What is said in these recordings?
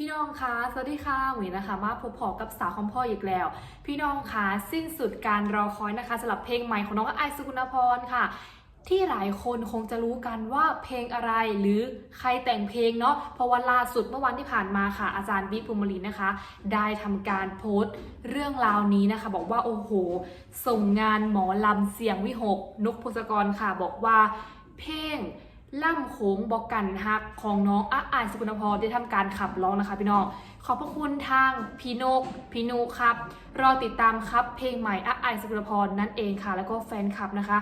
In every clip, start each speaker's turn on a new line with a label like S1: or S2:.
S1: พี่น้องคะสวัสดีค่ะหวีนะคะ มาพบพอกับสาวคอมพ่ออีกแล้ว พี่น้องคะสิ้นสุดการรอคอยนะคะสำหรับเพลงใหม่ของน้องไอซ์สุกุณพรค่ะ ที่หลายคนคงจะรู้กันว่าเพลงอะไรหรือใครแต่งเพลงเนาะเพราะว่าล่าสุดเมื่อวันที่ผ่านมาค่ะอาจารย์บิ๊กภูมิลินนะคะ ได้ทำการโพสต์เรื่องราวนี้นะคะ บอกว่าโอ้โห ส่งงานหมอลำเสียงวิหกนกพงศกรค่ะ บอกว่าเพลง ล่ำโขงบอกกันฮักของน้องอาอายสกุลพรได้ทำการขับร้องนะคะ พี่น้อง ขอบพระคุณทางพี่นกพี่นูครับ รอติดตามครับเพลงใหม่อาอายสกุลพรนั่นเองค่ะ แล้วก็แฟนคลับนะคะ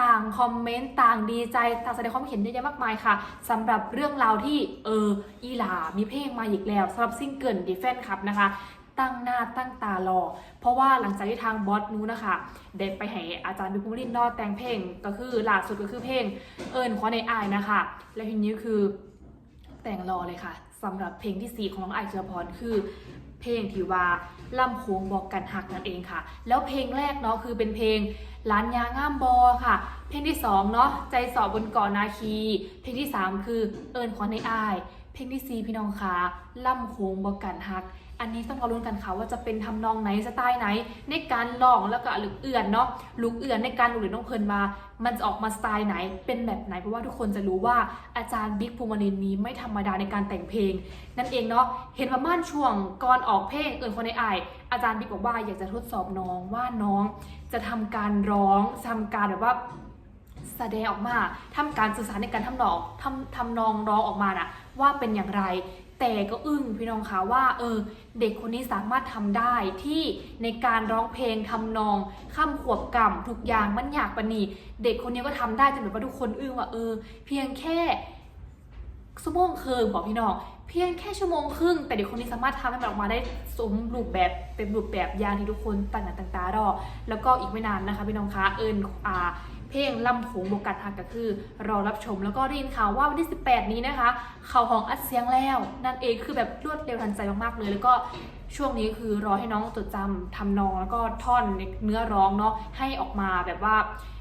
S1: ต่างคอมเมนต์ต่างดีใจต่างแสดงความเห็นเยอะแยะมากมายค่ะสำหรับเรื่องราวที่เอออีหลามีเพลงมาอีกแล้วสำหรับซิงเกิลดีแฟนคลับนะคะ ตั้งหน้าตั้งตารอ เพราะว่าหลังจากที่ทางบอสนู้นะคะได้ไปให้อาจารย์บิ๊กภูมินนอแต่งเพลงก็คือล่าสุดก็คือเพลงเอิญขอในอายนะคะ และทีนี้คือแต่งรอเลยค่ะสำหรับเพลงที่ 4 ของน้องไอายเจรพรคือเพลงที่ว่าล่ำโค้งบอกกันหักนั่นเองค่ะ แล้วเพลงแรกเนาะคือเป็นเพลงล้านยางามบอค่ะ เพลงที่2เนาะใจสอบบนเกาะนาคี เพลงที่ 3 คือเอิญขอในอาย เพลงที่ 4 พี่น้องคะล่ำโค้งบอกกันหัก อันนี้ต้องรอรุ้นกันค่ะว่าจะเป็นทำนองไหนสไตล์ไหน ในการร้องแล้วก็ลูกเอื่อนเนาะลูกเอื่อนในการลูกหรือน้องเพลินมา มันจะออกมาสไตล์ไหน เป็นแบบไหนเพราะว่าทุกคนจะรู้ว่าอาจารย์บิ๊กภูมิลินนี้ไม่ธรรมดาในการแต่งเพลง นั่นเองเนาะเห็นประมาณช่วงก่อนออกเพลงเอิญคนในอายอาจารย์บิ๊กบอกว่าอยากจะทดสอบน้องว่าน้องจะทำการร้องทำการแบบว่าแสดงออกมาทำการสื่อสารในการทำนองทำทำนองร้องออกมาน่ะว่าเป็นอย่างไร แต่ก็อึ้งพี่น้องคะว่าเออเด็กคนนี้สามารถทำได้ที่ในการร้องเพลงทำนองข้ามขวบกล่ำทุกอย่างมันอยากปะนีเด็กคนนี้ก็ทำได้จนแบบว่าทุกคนอึ้งว่าเออ เพียงแค่ชั่วโมงครึ่งบอกพี่น้องเพียงแค่ชั่วโมงครึ่งแต่เด็กคนนี้สามารถทำให้มันออกมาได้สมรูปแบบเป็นรูปแบบอย่างที่ทุกคนต่างหน้าต่างตารอแล้วก็อีกไม่นานนะคะพี่น้องคะเอิญอ่า เพลงลำโขงบกัดหักก็คือรอรับชมแล้วก็ได้ยินข่าวว่าวันที่ 18 นี้นะคะ เขาของอัดเสียงแล้ว นั่นเองคือแบบรวดเร็วทันใจมากๆเลย แล้วก็ช่วงนี้คือรอให้น้องจดจำทำนองแล้วก็ท่อนเนื้อร้องเนาะให้ออกมาแบบว่า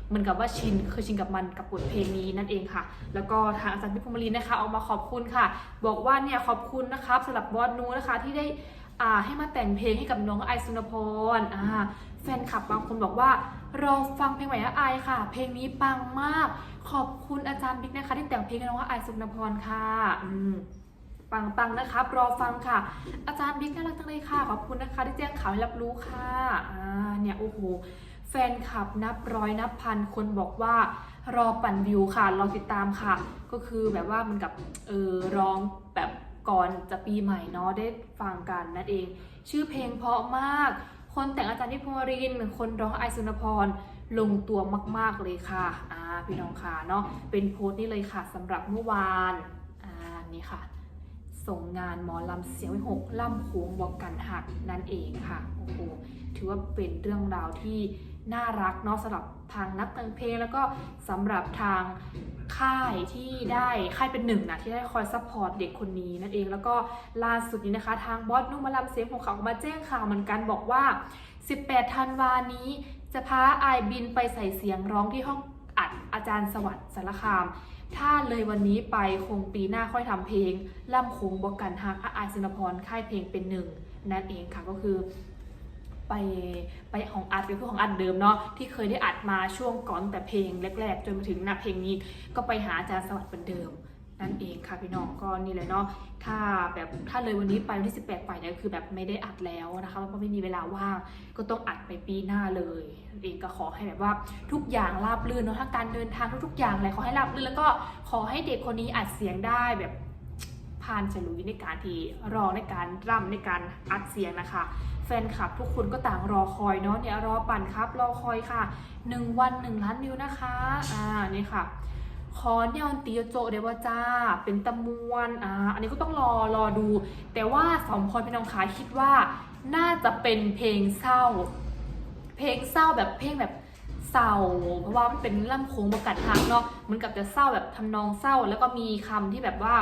S1: เหมือนกับว่าชินคือชินกับมันกับบทเพลงนี้นั่นเองค่ะ แล้วก็ทางอาจารย์พิพมลินนะคะ ออกมาขอบคุณค่ะ บอกว่าเนี่ยขอบคุณนะครับสำหรับบอสนูนะคะที่ได้อ่าให้มาแต่งเพลงให้กับน้องไอซุนพรอ่า แฟนคลับบางคนบอกว่ารอฟังเพลงใหม่อาไอายค่ะ เพลงนี้ปังมาก ขอบคุณอาจารย์บิ๊กนะคะ ที่แต่งเพลงให้น้องอาไอายสุนพรค่ะอืมปังปังๆนะครับ รอฟังค่ะ อาจารย์บิ๊กน่ารักจังเลยค่ะ ขอบคุณนะคะ ที่แจ้งข่าวให้รับรู้ค่ะอ่าเนี่ยโอ้โหแฟนคลับนับร้อยนับพันคนบอกว่ารอปั่นวิวค่ะรอติดตามค่ะ ก็คือแบบว่ามันกับเออร้องแบบก่อนจะปีใหม่เนาะได้ฟังกันนั่นเอง ชื่อเพลงเพราะมาก คนแต่งอาจารย์นิพนธ์วรินคนร้องไอซุนพรลงตัวมาก ๆเลยค่ะอ่าพี่น้องค่ะเนาะเป็นโพสต์นี่เลยค่ะสำหรับเมื่อวานอ่านี่ค่ะ ส่งงานหมอลำเสียงวิหกล่ำโค้งบอกกันหักนั่นเองค่ะโอ้โหถือว่าเป็นเรื่องราวที่ น่ารักเนาะสำหรับทางนักแต่งเพลงแล้วก็สำหรับทางค่ายที่ได้ค่ายเป็นหนึ่งนะที่ได้คอยซัพพอร์ตเด็กคนนี้นั่นเองแล้วก็ล่าสุดนี้นะคะ ทางบอสนุ่มมาลำเสียงของเขาออกมาแจ้งข่าวเหมือนกันบอกว่า 18 ธันวานี้จะพาไอบินไปใส่เสียงร้องที่ห้องอัดอาจารย์สวัสดิ์สารคาม ถ้าเลยวันนี้ไปคงปีหน้าค่อยทำเพลงล่ำโคงบอกกันฮักอาอายสินพรค่ายเพลงเป็นหนึ่งนั่นเองค่ะก็คือ ไปไปของอัดก็คือของอัดเดิมเนาะที่เคยได้อัดมาช่วงก่อนแต่เพลงแรกๆ จนมาถึงหน้าเพลงนี้ก็ไปหาอาจารย์สวัสดิ์เหมือนเดิมนั่นเองค่ะพี่น้องก็นี่เลยเนาะถ้าแบบถ้าเลยวันนี้ไปวันที่ 18 ไปเนี่ยคือแบบไม่ได้อัดแล้วนะคะเพราะไม่มีเวลาว่างก็ต้องอัดไปปีหน้าเลยนั่นเองก็ขอให้แบบว่าทุกอย่างราบรื่นเนาะถ้าการเดินทางทุกๆอย่างอะไรขอให้ราบรื่นแล้วก็ขอให้เด็กคนนี้อัดเสียงได้แบบผ่านฉลุยในการที่ร้องในการร่ำในการอัดเสียงนะคะ แฟนคลับทุกคนก็ต่างรอคอยเนาะเนี่ยรอปั่นครับรอคอยค่ะ 1 วัน 1 ล้านวิวนะคะอ่านี่ค่ะขอแนวตีโจเดวาจ้า เป็นตะมวนอ่าอันนี้ก็ต้องรอรอดู แต่ว่าสองคนพี่น้องขาคิดว่า น่าจะเป็นเพลงเศร้า เพลงเศร้าแบบเพลงแบบเศร้า เพราะว่ามันเป็นล่ำโค้งประกัดหักเนาะเหมือนกับจะเศร้าแบบทำนองเศร้า แล้วก็มีคำที่แบบว่า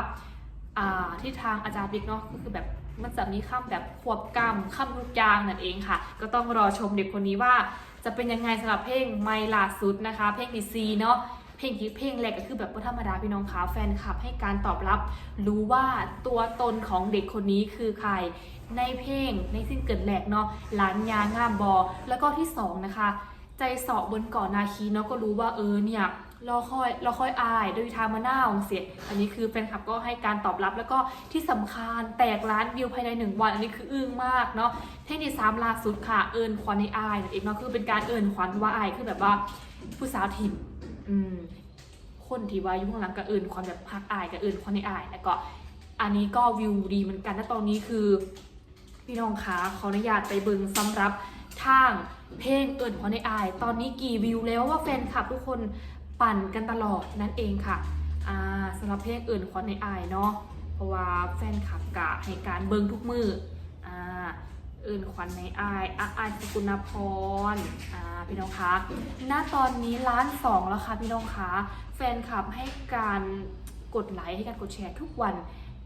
S1: อ่าที่ทางอาจารย์บิ๊กเนาะก็คือแบบ มันจะมีคำแบบควบกล้ำคำทุกอย่างนั่นเองค่ะ ก็ต้องรอชมเด็กคนนี้ว่าจะเป็นยังไงสำหรับเพลงไม่ล่าสุดนะคะ เพลงดีซีเนาะเพลงที่เพลงแรกก็คือแบบบ่ธรรมดาพี่น้องคะแฟนคลับให้การตอบรับ รู้ว่าตัวตนของเด็กคนนี้คือใครในเพลงในซิงเกิลแรกเนาะหลานยางามบอ แล้วก็ที่สองนะคะ ใจเสาะบนเกาะนาคีเนาะก็รู้ว่าเออเนี่ย รอคอยรอคอยอายโดยทางมะนาวเสีย อันนี้คือแฟนคลับก็ให้การตอบรับแล้วก็ที่สำคัญแตกล้านวิวภายในหนึ่งวัน อันนี้คืออึ้งมากเนาะเทคนิคสามล่าสุดค่ะ เอิญควันในอายนั่นเองเนาะคือเป็นการเอิญควันว่าอายคือแบบว่าผู้สาวทิมอืมคนที่ว่าอยู่ข้างหลังก็เอิญควันแบบพักอายกับเอิญควันในอายแล้วก็อันนี้ก็วิวดีเหมือนกันนะตอนนี้คือ พี่น้องคะขออนุญาตไปเบิงสำหรับทางเพลงเอิญพอในอาย ตอนนี้กี่วิวแล้วว่าแฟนคลับทุกคน ปั่นกันตลอดนั่นเองค่ะอ่าสำหรับเพลงเอิญพอในอายเนาะเพราะว่าแฟนคลับกะให้การเบิงทุกมืออ่าเอิญขวัญในอายอาอายสกุณพรอ่าพี่น้องคะณตอนนี้ล้านสองแล้วค่ะพี่น้องคะแฟนคลับให้การกดไลค์ให้การกดแชร์ทุกวัน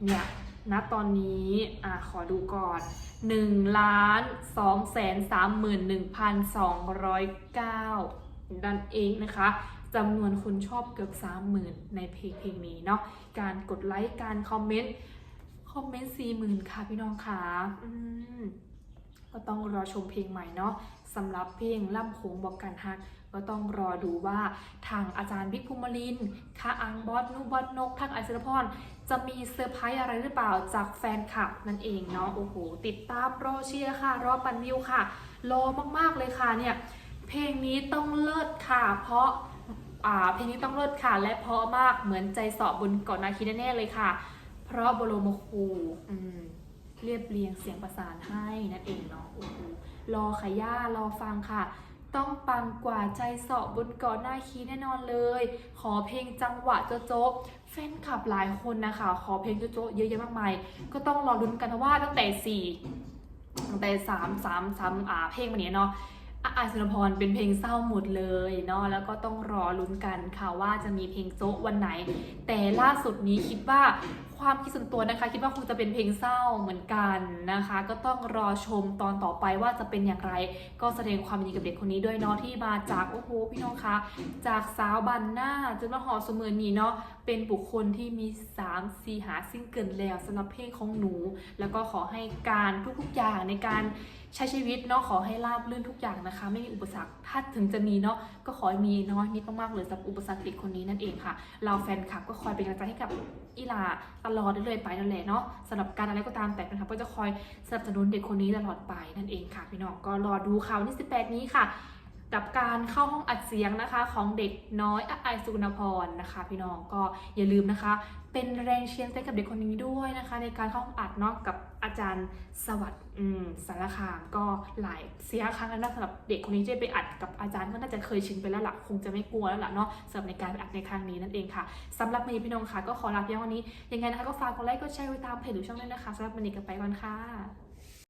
S1: เนี่ยณตอนนี้อ่าขอดูก่อน1ล้าน2แสน31,209นั่นเองนะคะ จำนวนคนชอบเกือบ 30,000 ในเพลงเพลงนี้เนาะการกดไลค์การคอมเมนต์คอมเมนต์40,000 ค่ะพี่น้องค่ะอืมก็ต้องรอชมเพลงใหม่เนาะสำหรับเพลงล่ำโขงบอกกันฮักก็ต้องรอดูว่าทางอาจารย์บิ๊กภูมิลินค่าอังบอสนุบอสนกทางอัศรพรจะมีเซอร์ไพรส์อะไรหรือเปล่าจากแฟนคลับนั่นเองเนาะโอ้โหติดตามรอเชียร์ค่ะ รอปันวิวค่ะ รอมากๆเลยค่ะเนี่ย เพลงนี้ต้องเลิศค่ะ เพราะ อ่าเพลงนี้ต้องเลิศค่ะ และเพราะมากเหมือนใจสอบบนเกาะนาคีแน่ๆเลยค่ะ เพราะบรมครูอืมเรียบเรียงเสียงประสานให้นั่นเองเนาะโอ้โหรอขย่ารอฟังค่ะ ต้องปังกว่าใจสาะบนเกาะหน้าคีแน่นอนเลย ขอเพลงจังหวะโจ๊ะโจ๊ะแฟนคลับหลายคนนะคะ ขอเพลงโจ๊ะโจ๊ะเยอะแยะมากมาย ก็ต้องรอลุ้นกันนะว่าตั้งแต่สี่ตั้งแต่สามสามสามอ่าเพลงมันเนี้ยเนาะ อาศินพรเป็นเพลงเศร้าหมดเลยเนาะแล้วก็ต้องรอลุ้นกันค่ะว่าจะมีเพลงโจ๊ะวันไหน แต่ล่าสุดนี้คิดว่า ความคิดส่วนตัวนะคะ คิดว่าคงจะเป็นเพลงเศร้าเหมือนกันนะคะ ก็ต้องรอชมตอนต่อไปว่าจะเป็นอย่างไร ก็แสดงความยินดีกับเด็กคนนี้ด้วยเนาะที่มาจากโอ้โหพี่น้องคะจากสาวบันหน้าจนมาหอเสมอนี้เนาะเป็นบุคคลที่มี 3 4 หาซิงเกิลแล้วสำหรับเพลงของหนู แล้วก็ขอให้การทุกๆอย่างในการใช้ชีวิตเนาะขอให้ราบรื่นทุกอย่างนะคะ ไม่มีอุปสรรคถ้าถึงจะมีเนาะก็ขอให้มีน้อยนิดมากๆเลยสำหรับอุปสรรคเด็กคนนี้นั่นเองค่ะ เราแฟนคลับก็คอยเป็นกำลังใจให้กับอีลา ตลอดเรื่อยไปนั่นแหละเนาะสำหรับการอะไรก็ตามแต่นะคะก็จะคอยสนับสนุนเด็กคนนี้ตลอดไปนั่นเองค่ะพี่น้องก็รอดูข่าวที่18 นี้ค่ะ กับการเข้าห้องอัดเสียงนะคะ ของเด็กน้อยอะไอสุกุณพรนะคะ พี่น้องก็อย่าลืมนะคะ เป็นแรงเชียร์ใจกับเด็กคนนี้ด้วยนะคะ ในการเข้าห้องอัดเนาะกับอาจารย์สวัสดิ์สารคามก็หลายเสียครั้งแล้วนะสำหรับเด็กคนนี้ที่ไปอัดกับอาจารย์ก็น่าจะเคยชินไปแล้วล่ะคงจะไม่กลัวแล้วล่ะเนาะสำหรับในการอัดในครั้งนี้นั่นเองค่ะสำหรับวันนี้พี่น้องค่ะก็ขอลาเพียงวันนี้ยังไงนะคะก็ฝากกดไลค์กดแชร์ไว้ตามเพจหรือช่องด้วยนะคะสำหรับวันนี้กันไปก่อนค่ะ